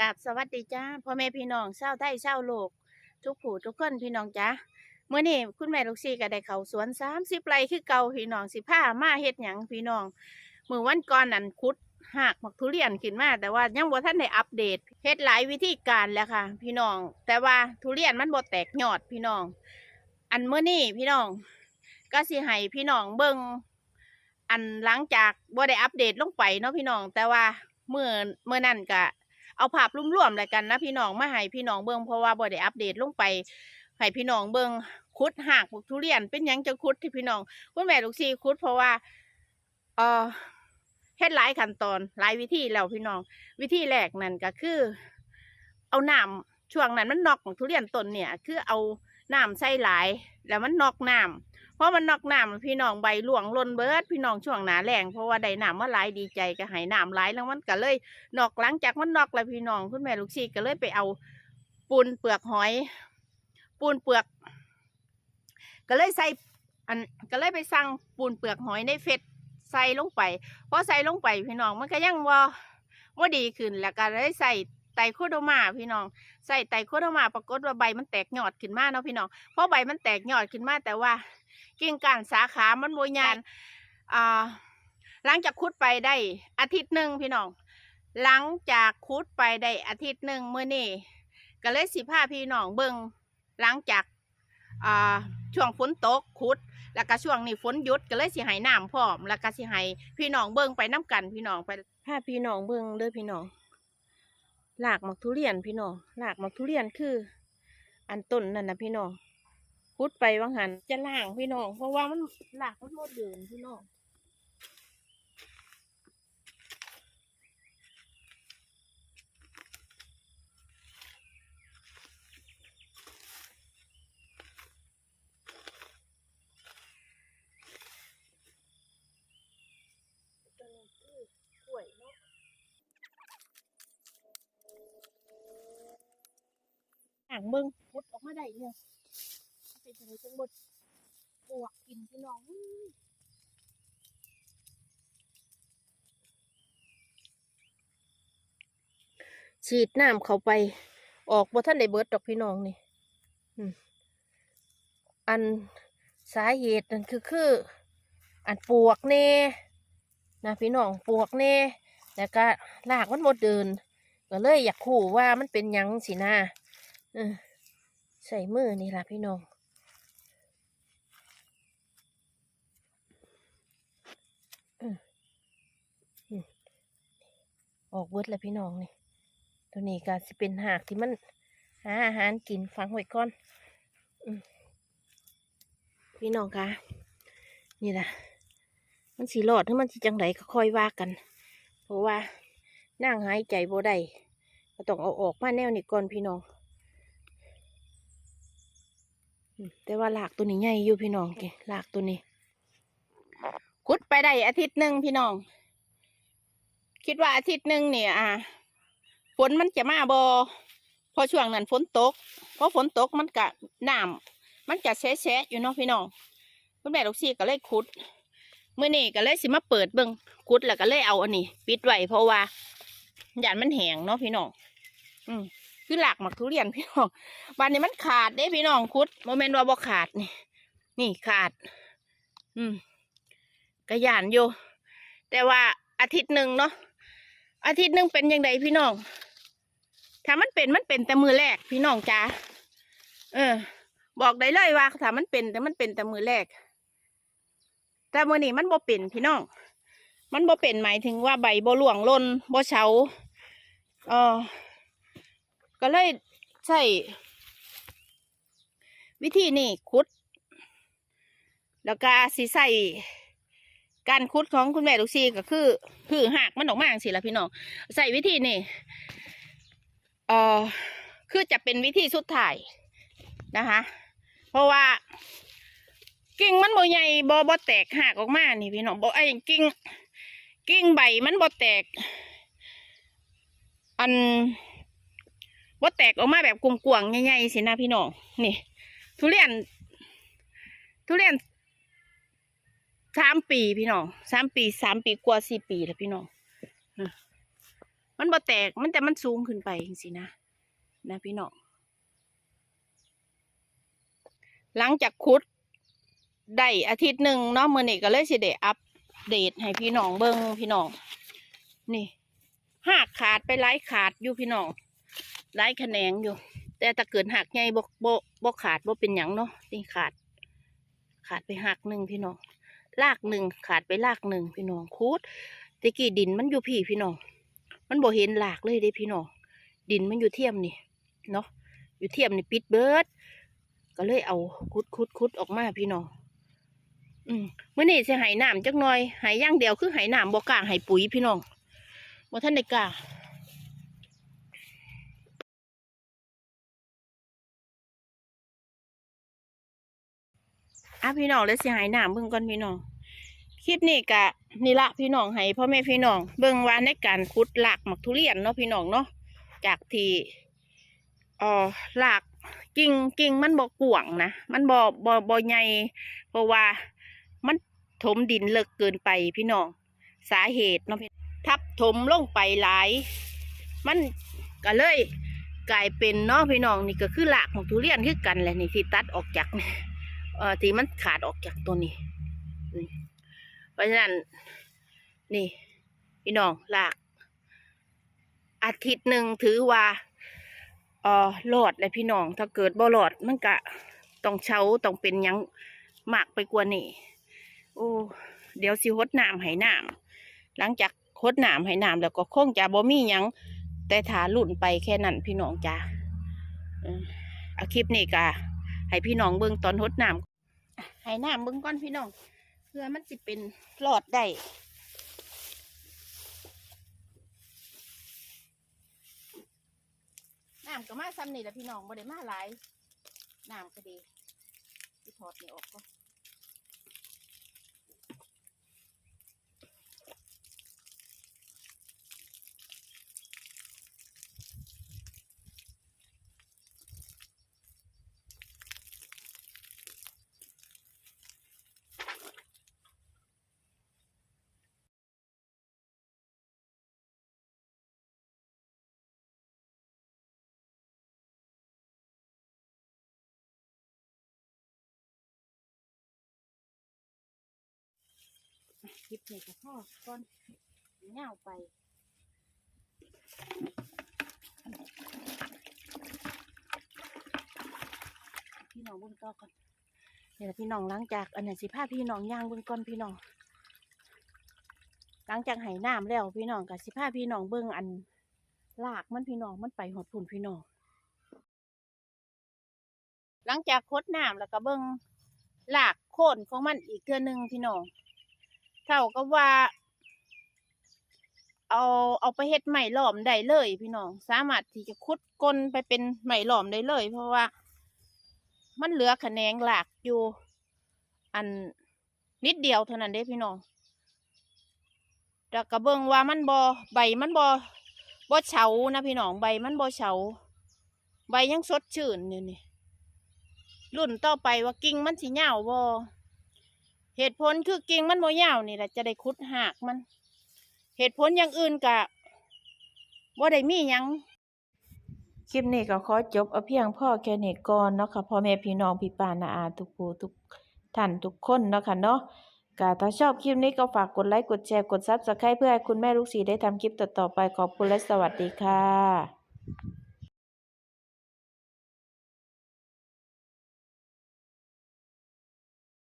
กับสวัสดีจ้าพ่อแม่พี่น้องชาไทยชาโลก ทุกผู้ทุกคนพี่น้องจ้าเมื่อนี้คุณแม่ลูกซี่ก็ได้เขาสวนสามสิบไร่คือเก่าพี่น้องสิผ้ามาเฮ็ดหยังพี่น้องมือวันก่อนนั่นคุดหากหมักทุเรียนขึ้นมา แต่ว่ายังบ่ทันได้อัปเดตเฮ็ดหลายวิธีการแล้วค่ะ พี่น้อง แต่ว่าทุเรียนมันบ่แตกยอดพี่น้อง อันเมื่อนี้พี่น้อง ก็สิให้พี่น้องเบิ่งอันหลังจากบ่ได้อัปเดตลงไปเนาะพี่น้อง แต่ว่าเมื่อเมื่อนั้นก็ เอาภาพรวมๆแล้วกันนะพี่น้องมาให้พี่น้องเบิ่งเพราะว่าบ่ได้อัปเดตลงไปให้พี่น้องเบิ่งคุดหากบุกทุเรียนเป็นยังจะคุดที่พี่น้องคุณแม่ลูกซีคุดเพราะว่าเออเฮ็ดหลายขั้นตอนหลายวิธีแล้วพี่น้อง วิธีแรกนั่นก็คือ เอาน้ำช่วงนั้นมันนอกของทุเรียนต้นเนี่ย คือเอาน้ำใส่หลาย แล้วมันนอกน้ำ เพราะมันนอกน้ำพี่น้องใบหลวงล่นเบิด พี่น้องช่วงหนาแรงเพราะว่าได้น้ำมาหลายดีใจก็ให้น้ำหลายแล้วมันก็เลยนอกหลังจากมันนอกแล้วพี่น้องคุณแม่ลูกชีก็เลยไปเอาปูนเปลือกหอย ปูนเปลือก ก็เลยใส่อันก็เลยไปสั่งปูนเปลือกหอยในเฟซใส่ลงไปพอใส่ลงไปพี่น้องมันก็ยังว่าว่าดีขึ้นแล้วก็เลยใส่ไตโคโดมาพี่น้องใส่ไตโคโดมาปรากฏว่าใบมันแตกยอดขึ้นมาเนาะพี่น้องเพราะใบมันแตกยอดขึ้นมาแต่ว่า กิ่งก้านสาขามันโมยานอ่าหลังจากคุดไปได้อาทิตย์หนึ่งพี่น้อง หลังจากคุดไปได้อาทิตย์หนึ่งเมื่อนี่ก็เลยสิพาพี่น้องเบิงหลังจากอ่าช่วงฝนตกคุด แล้วก็ช่วงนี้ฝนหยุดก็เลยสิให้น้ำพร้อม แล้วก็สิให้พี่น้องเบิงไปน้กันพี่น้องไปพาพี่น้องเบิงเด้อพี่น้องหลากหมักทุเรียนพี่น้องหลากหมักทุเรียนคือ อันต้นนั่นนะพี่น้อง คุดไปว่างหันจะล่างพี่น้อง เพราะว่ามันหลากมันหมดเดินพี่น้องตัวนี้คือกล้วยเนาะห่างเบิ่งพุดออกมาได้เนี่ย เป็นจังไดจังบดปวกกินพี่น้องฉีดน้ำเข้าไป ออกบ่ท่านได้เบิดดอกพี่น้องนี่อันสาเหตุนั่นคือคือ อันปวกแน่นะพี่น้องปวกแน่แล้วก็ลากมันหมดเดินก็เลยอยากคู่ว่ามันเป็นยังสินะใส่มือนี่ล่ะพี่น้องอืมอืม ออกเบิดแล้วพี่น้องนี่ ตัวนี้ก็สิเป็นหากที่มัน หาอาหารกินฟังไว้ก่อนอพี่น้องคะนี่ล่ะมันสีหลอดหรือมันสีจังไดก็ค่อยว่ากัน เพราะว่านั่งหายใจโบได้ก็ต้องเอาออกมาแนวนี้ก่อนพี่น้องแต่ว่าหลากตัวนี้ใหญ่อยู่พี่น้องแกหลากตัวนี้ขุดไปได้อาทิตย์หนึ่งพี่น้อง คิดว่าอาทิตย์หนึ่งเนี่ยอ่าฝนมันจะมาบอพอช่วงนั้นฝนตกเพราะฝนตกมันกะน้ำมันจะแฉะๆอยู่เนาะพี่น้องคุณแม่ลูกซี่ก็เลยขุดเมื่อนี้ก็เลยสิมาเปิดเบิ่งกุดแล้วก็เลยเอาอันนี้ ปิดไว้เพราะว่าหยานมันแห้งเนาะพี่น้องอืมคือหลากหมักทุเรียนพี่น้องบ้านนี้มันขาดเด้พี่น้องคุดโมเมนต์ว่าบ่ขาดนี่ นี่ขาด อืมกระยานอยู่แต่ว่าอาทิตย์หนึ่งเนาะ อาทิตย์หนึ่งเป็นยังไงพี่น้อง ถ้ามันเป็นมันเป็นแต่มือแรก พี่น้องจ้าเออ บอกได้เลยว่าถ้ามันเป็นแต่มันเป็นแต่มือแรก แต่มือนี้มันบ่เป็นพี่น้อง มันบ่เป็นหมายถึงว่าใบบ่หลวงล่นบ่เฉาเออก็เลยใช้วิธีนี้คุด แล้วก็สิใส่ การคุดของคุณแม่ลูกซีก็คือ คือหักมันออกมาสิละพี่น้องใส่วิธีนี่เออคือจะเป็นวิธีสุดท้ายนะคะ เพราะว่ากิ่งมันบ่ใหญ่บ่บ่แตกหักออกมานี่พี่น้องบ่ไอ้กิ่งกิ่งใบมันบ่แตก อันบ่แตกออกมาแบบกวงๆใหญ่ๆสินะพี่น้องนี่ ทุเรียน ทุเรียน สามปีพี่น้องสามปีสามปีกว่าสี่ปีแล้วพี่น้องมันบ่แตกมันแต่มันสูงขึ้นไปจริงๆนะนะพี่น้องหลังจากขุดได้อาทิตย์หนึ่งเนาะเมื้อนี้ก็เลยสิได้อัปเดตให้พี่น้องเบิ่งพี่น้องนี่หักขาดไปหลายขาดอยู่พี่น้องหลายแขนงอยู่ แต่ถ้าเกิดหักใหญ่บ่บ่บ่ขาดบ่เป็นหยังเนาะนี่ขาด ขาดไปหักหนึ่งพี่น้อง ลากหนึ่งขาดไปลากหนึ่งพี่น้องคูดตะกี้ดินมันอยู่พี่พี่น้อง มันบ่เห็นหลากเลยเด้พี่น้องดินมันอยู่เทียมนี่เนาะอยู่เทียมนี่ปิดเบิร์ดก็เลยเอาคุดคุดคุดออกมาพี่น้องอืมมื่อนี้สิใหายน้ำจักหน่อยหายย่างเดียวคือหายน้ำบ่กลาใหายปุ๋ยพี่น้องบ่ท่านได้กล้า อะพี่น้องเลยสิใหายน้ำเบิ่งก่อนพี่น้องคลิปนี้กะนี่ละพี่น้องให้พ่อแม่พี่น้องเบิ่งว่าในการขุดหลากหมักทุเรียนเนาะพี่น้องเนาะจากที่อ่อหลากกิ่งกิ่งมันบ่กวางนะมันบ่บ่บ่ใหญ่เพราะว่ามันถมดินเลิกเกินไปพี่น้องสาเหตุเนาะพี่ทับถมลงไปหลาย มันก็เลยกลายเป็นเนาะพี่น้องนี่ก็คือหลากของทุเรียนคือกันแหละนี่ที่ตัดออกจากนี่ อ่อที่มันขาดออกจากตัวนี้เพราะฉะนั้น นี่ พี่น้องลาก อาทิตย์หนึ่งถือว่าเอ่อหลอดเลยพี่น้อง ถ้าเกิดบ่หลอดมันก็ต้องเช้าต้องเป็นยังมากไปกว่านี่โอ้เดี๋ยวสิหดน้ำให้น้ำหลังจากหดน้ำให้น้ำแล้วก็คงจะบ่มียังแต่ถาลุ่นไปแค่นั้นพี่น้องจ้าเอาคลิปนี้ก็ให้พี่น้องเบิ่งตอนหดน้ำ ให้น้ำเบิ้งก้อนพี่น้อง เพื่อมันจะเป็นหลอดได้น้ำก็มาซ้ำนี่แหละพี่น้องบ่ได้มาหลายน้ำก็ดีที่ถอดนี่ออกก็ ลิปนี่ก็พอก่อนเงาวไปพี่น้องบิ่งต่อก่อนนี่แหละพี่น้องหลังจากอันนั้สิพาพี่น้องย่างบิ่งก่อนพี่น้อง หลังจากไหน้ำแล้วพี่น้องกับสิพาพี่น้องเบิ่งอันลากมันพี่น้องมันไปหดผุนพี่น้อง หลังจากคดน้ำแล้วก็เบิ่งลากโค่นของมันอีกเทือหนึงพี่น้อง เท่ากับว่า เอาเอาไปเฮ็ดไหม่หลอมได้เลย พี่น้องสามารถที่จะคุดกลนไปเป็นไหม่หลอมได้เลย เพราะว่า มันเหลือแขนงหลากอยู่ อันนิดเดียวเท่านั้นเด้พี่น้องแต่กระเบิงว่ามันบอใบมันบอบอเฉานะพี่น้องใบมันบอเฉา ใบยังสดชื่นอยู่นี่รุ่นต่อไปว่ากิ่งมันสิเหยาวบอ เหตุผลคือกิ่งมันบเหยาวนี่แหละจะได้คุดหากมัน เหตุผลอย่างอื่นกะบ่าได้มียังคลิปนี้ก็ขอจบเอาเพียงพ่อแค่นี้ก่อนเนาะค่ะพ่อแม่พี่น้องพี่ป้านาอาทุกผู้ทุกท่านทุกคนเนาะค่ะเนาะก็ถ้าชอบคลิปนี้ก็ฝากกดไลค์กดแชร์กดซับสไครต์เพื่อให้คุณแม่ลูกสีได้ทำคลิปต่อๆไปขอบคุณและสวัสดีค่ะ